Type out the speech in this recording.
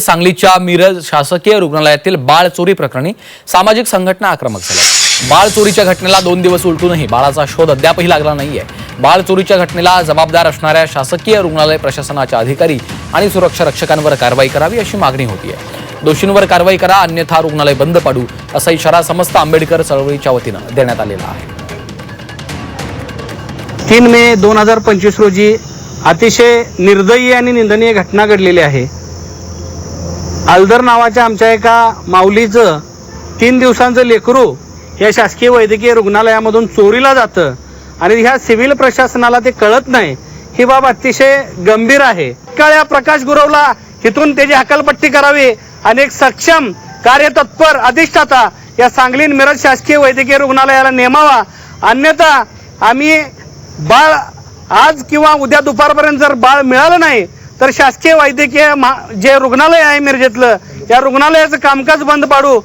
सांगलीच्या मिरज शासकीय रुग्णालयातील बाळ चोरी प्रकरणी सामाजिक संघटना आक्रमक झाल्या. बाळ चोरीच्या घटनेला दोन दिवस उलटूनही बाळाचा शोध अद्यापही लागला नाहीये. बाळ चोरीच्या घटनेला जबाबदार असणाऱ्या शासकीय रुग्णालय प्रशासनाच्या अधिकारी आणि सुरक्षा रक्षकांवर कारवाई करावी अशी मागणी होतीये. दोषींवर कारवाई करा अन्यथा रुग्णालय बंद पाडू असा इशारा समस्त आंबेडकर चळवळीच्या वतीनं देण्यात आलेला आहे. तीन मे दोन हजार पंचवीस रोजी अतिशय निर्दयी आणि निंदनीय घटना घडलेली आहे. आलदर नावाच्या आमच्या एका माऊलीचं तीन दिवसांचं लेकरू या शासकीय वैद्यकीय रुग्णालयामधून चोरीला जातं. आणि ह्या सिव्हिल प्रशासनाला ते कळत नाही. ही बाब अतिशय गंभीर आहे. काळ्या प्रकाश गुरवला. इथून त्याची हकालपट्टी करावी. आणि एक सक्षम कार्यतत्पर अधिष्ठाता या सांगली मिरज शासकीय वैद्यकीय रुग्णालयाला नेमावा. अन्यथा आम्ही बाळ आज किंवा उद्या दुपारपर्यंत जर बाळ मिळालं नाही तर शासकीय वैद्यकीय महा- जे रुग्णालय आहे मिरजेतलं या रुग्णालयाचं कामकाज बंद पाडू.